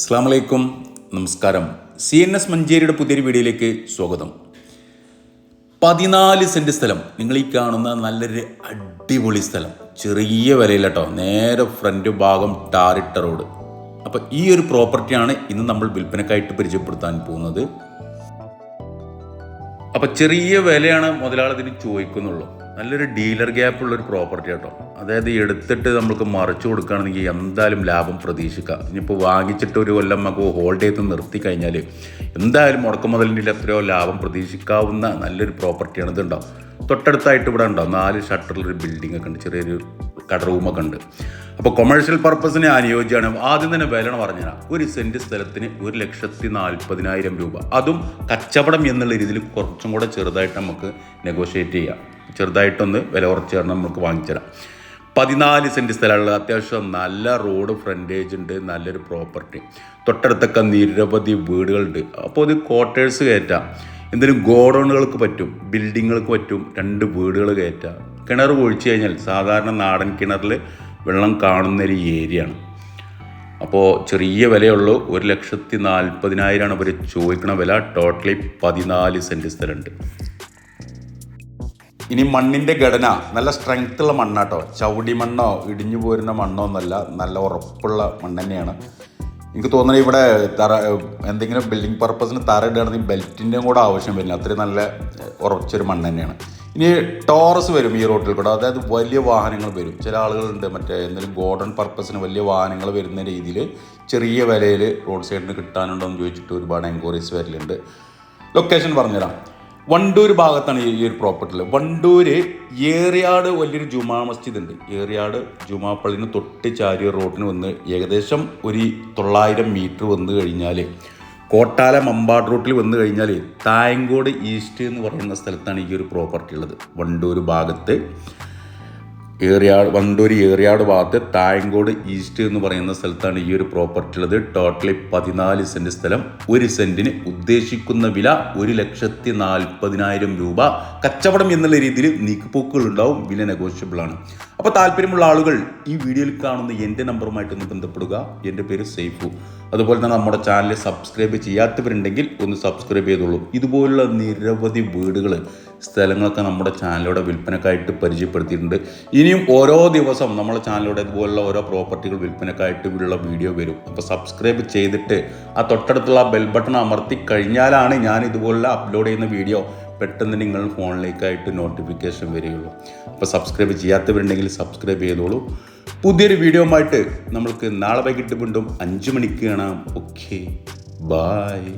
അസ്സാം വലൈക്കും നമസ്കാരം. സി എൻ എസ് മഞ്ചേരിയുടെ പുതിയൊരു വീഡിയോയിലേക്ക് സ്വാഗതം. പതിനാല് സെന്റ് സ്ഥലം. നിങ്ങൾ ഈ കാണുന്ന നല്ലൊരു അടിപൊളി സ്ഥലം. ചെറിയ വിലയില്ല കേട്ടോ നേരെ ഫ്രണ്ട് ഭാഗം ടാറിട്ട റോഡ് അപ്പോൾ ഈ ഒരു പ്രോപ്പർട്ടിയാണ് ഇന്ന് നമ്മൾ വിൽപ്പനക്കായിട്ട് പരിചയപ്പെടുത്താൻ പോകുന്നത്. അപ്പോൾ ചെറിയ വിലയാണ് മുതലാളി ഇതിന് ചോദിക്കുന്നുള്ളൂ. നല്ലൊരു ഡീലർ ഗ്യാപ്പ് ഉള്ള ഒരു പ്രോപ്പർട്ടി കേട്ടോ അതായത് എടുത്തിട്ട് നമുക്ക് മറിച്ചു കൊടുക്കുകയാണെങ്കിൽ എന്തായാലും ലാഭം പ്രതീക്ഷിക്കാം. ഇനിയിപ്പോൾ വാങ്ങിച്ചിട്ട് ഒരു കൊല്ലം നമുക്ക് ഹോൾഡ് ചെയ്ത് നിർത്തി കഴിഞ്ഞാൽ എന്തായാലും മുടക്ക മുതലിന്റെ എത്രയോ ലാഭം പ്രതീക്ഷിക്കാവുന്ന നല്ലൊരു പ്രോപ്പർട്ടിയാണ് ഇതുണ്ടാവും തൊട്ടടുത്തായിട്ട് ഇവിടെ ഉണ്ടാവും നാല് ഷട്ടറിലൊരു ബിൽഡിംഗ് ഒക്കെ ഉണ്ട്. ചെറിയൊരു കട റൂമൊക്കെ ഉണ്ട്. അപ്പോൾ കൊമേഴ്ഷ്യൽ പർപ്പസിന് അനുയോജ്യമാണ്. ആദ്യം തന്നെ വില പറഞ്ഞാൽ ഒരു സെന്റ് സ്ഥലത്തിന് ഒരു ലക്ഷത്തി നാൽപ്പതിനായിരം രൂപ. അതും കച്ചവടം എന്നുള്ള രീതിയിൽ കുറച്ചും കൂടെ ചെറുതായിട്ട് നമുക്ക് നെഗോഷിയേറ്റ് ചെയ്യാം. ചെറുതായിട്ടൊന്ന് വില കുറച്ച് തരണം നമുക്ക് വാങ്ങിച്ചുതരാം പതിനാല് സെന്റ് സ്ഥലമുള്ള അത്യാവശ്യം നല്ല റോഡ് ഫ്രണ്ടേജ് ഉണ്ട് നല്ലൊരു പ്രോപ്പർട്ടി തൊട്ടടുത്തൊക്കെ നിരവധി വീടുകളുണ്ട്. അപ്പോൾ ഇത് ക്വാർട്ടേഴ്സ് കയറ്റാം. എന്തെങ്കിലും ഗോഡൗണുകൾക്ക് പറ്റും ബിൽഡിങ്ങുകൾക്ക് പറ്റും രണ്ട് വീടുകൾ കയറ്റാം. കിണർ ഒഴിച്ചു കഴിഞ്ഞാൽ സാധാരണ നാടൻ കിണറിൽ വെള്ളം കാണുന്ന ഒരു ഏരിയയാണ് അപ്പോൾ ചെറിയ വിലയുള്ളൂ ഒരു ലക്ഷത്തി നാൽപ്പതിനായിരമാണ് അവർ ചോദിക്കണ വില. ടോട്ടലി പതിനാല് സെന്റ് സ്ഥലമുണ്ട്. ഇനി മണ്ണിന്റെ ഘടന നല്ല സ്ട്രെങ്ത് ഉള്ള മണ്ണാട്ടോ. ചവിടി മണ്ണോ ഇടിഞ്ഞു പോരുന്ന മണ്ണോ ഒന്നല്ല നല്ല ഉറപ്പുള്ള മണ്ണ് തന്നെയാണ്. എനിക്ക് തോന്നുന്നത് ഇവിടെ തറ എന്തെങ്കിലും ബിൽഡിംഗ് പർപ്പസിന് തറ ഇടുകയാണെങ്കിൽ ബെൽറ്റിന്റെയും കൂടെ ആവശ്യം വരില്ല. അത്രയും നല്ല ഉറച്ചൊരു മണ്ണ് തന്നെയാണ്. ഇനി ടോറസ് വരും ഈ റോട്ടിൽ കൂടെ. അതായത് വലിയ വാഹനങ്ങൾ വരും. ചില ആളുകളുണ്ട് മറ്റേ എന്തെങ്കിലും ഗോഡൺ പർപ്പസിന് വലിയ വാഹനങ്ങൾ വരുന്ന രീതിയിൽ ചെറിയ വിലയിൽ റോഡ് സൈഡിന് കിട്ടാനുണ്ടോ എന്ന് ചോദിച്ചിട്ട് ഒരുപാട് എൻക്വയറീസ് വരലുണ്ട്. ലൊക്കേഷൻ പറഞ്ഞുതരാം. വണ്ടൂർ ഭാഗത്താണ് ഈ ഒരു പ്രോപ്പർട്ടിയിൽ വണ്ടൂര് ഏറിയാട് വലിയൊരു ജുമാ മസ്ജിദ് ഉണ്ട് ഏറിയാട് ജുമാ പള്ളിന് തൊട്ട് ചാരിയ റോഡിന് വന്ന് ഏകദേശം ഒരു തൊള്ളായിരം മീറ്റർ വന്നു കഴിഞ്ഞാൽ കോട്ടാല മമ്പാട് റൂട്ടിൽ വന്ന് കഴിഞ്ഞാൽ തായങ്കോട് ഈസ്റ്റ് എന്ന് പറയുന്ന സ്ഥലത്താണ് ഈ ഒരു പ്രോപ്പർട്ടി ഉള്ളത് വണ്ടൂർ ഭാഗത്ത്. ഏറിയാട് വണ്ടൂർ ഏറിയാട് ഭാഗത്ത് തായങ്കോട് ഈസ്റ്റ് എന്ന് പറയുന്ന സ്ഥലത്താണ് ഈ ഒരു പ്രോപ്പർട്ടി ഉള്ളത്. ടോട്ടലി പതിനാല് സെന്റ് സ്ഥലം. ഒരു സെന്റിന് ഉദ്ദേശിക്കുന്ന വില ഒരു ലക്ഷത്തി നാൽപ്പതിനായിരം രൂപ. കച്ചവടം എന്നുള്ള രീതിയിൽ നീക്കുപോക്കുകൾ ഉണ്ടാവും. വില നെഗോഷ്യബിൾ ആണ്. അപ്പോൾ താല്പര്യമുള്ള ആളുകൾ ഈ വീഡിയോയിൽ കാണുന്ന എന്റെ നമ്പറുമായിട്ട് ഒന്ന് ബന്ധപ്പെടുക. എന്റെ പേര് സേഫു അതുപോലെ തന്നെ നമ്മുടെ ചാനൽ സബ്സ്ക്രൈബ് ചെയ്യാത്തവരുണ്ടെങ്കിൽ ഒന്ന് സബ്സ്ക്രൈബ് ചെയ്തോളൂ. ഇതുപോലുള്ള നിരവധി വീടുകൾ സ്ഥലങ്ങളൊക്കെ നമ്മുടെ ചാനലിലൂടെ വിൽപ്പനക്കായിട്ട് പരിചയപ്പെടുത്തിയിട്ടുണ്ട്. ഇനിയും ഓരോ ദിവസം നമ്മുടെ ചാനലിലൂടെ ഇതുപോലുള്ള ഓരോ പ്രോപ്പർട്ടികൾ വിൽപ്പനക്കായിട്ട് ഉള്ള വീഡിയോ വരും. അപ്പോൾ സബ്സ്ക്രൈബ് ചെയ്തിട്ട് ആ തൊട്ടടുത്തുള്ള ബെൽ ബട്ടൺ അമർത്തി കഴിഞ്ഞാലാണ് ഞാൻ ഇതുപോലുള്ള അപ്ലോഡ് ചെയ്യുന്ന വീഡിയോ പെട്ടെന്ന് നിങ്ങൾ ഫോണിലേക്കായിട്ട് നോട്ടിഫിക്കേഷൻ വരികയുള്ളൂ. അപ്പോൾ സബ്സ്ക്രൈബ് ചെയ്യാത്തവരുണ്ടെങ്കിൽ സബ്സ്ക്രൈബ് ചെയ്തോളൂ. പുതിയൊരു വീഡിയോ ആയിട്ട് നമ്മൾക്ക് നാളെ വൈകിട്ട് വീണ്ടും അഞ്ച് മണിക്ക് കാണാം. Okay bye